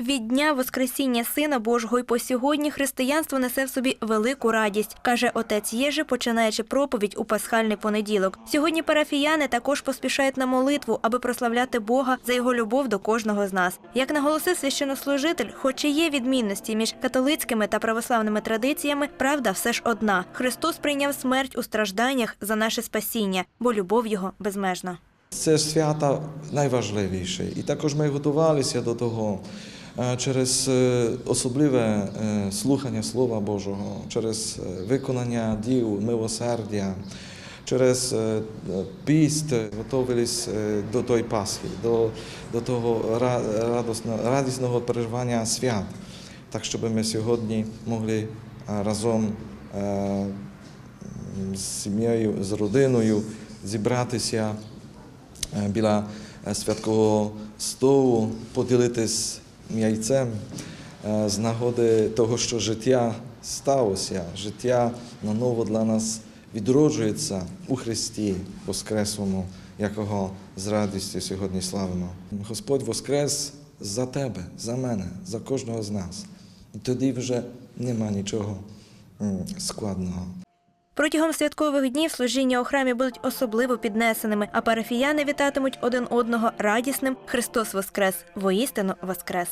Від дня Воскресіння Сина Божого і по сьогодні християнство несе в собі велику радість, каже отець Єжи, починаючи проповідь у пасхальний понеділок. Сьогодні парафіяни також поспішають на молитву, аби прославляти Бога за його любов до кожного з нас. Як наголосив священнослужитель, хоч і є відмінності між католицькими та православними традиціями, правда все ж одна: Христос прийняв смерть у стражданнях за наше спасіння, бо любов його безмежна. Це свята найважливіше. І також ми готувалися до того через е, особливе е, слухання Слова Божого, через е, виконання діл, милосердя, через е, е, піст готувалися е, до тої Пасхи, до, до того ра- радісного переживання свят. Так, щоб ми сьогодні могли е, разом е, з сім'єю, з родиною зібратися е, біля е, святкового столу, поділитись яйцем е, з нагоди того, що життя сталося, життя наново для нас відроджується у Христі Воскреслому, якого з радістю сьогодні славимо. Господь Воскрес за тебе, за мене, за кожного з нас. І тоді вже нема нічого складного. Протягом святкових днів служіння у храмі будуть особливо піднесеними, а парафіяни вітатимуть один одного радісним Христос Воскрес! Воістину Воскрес!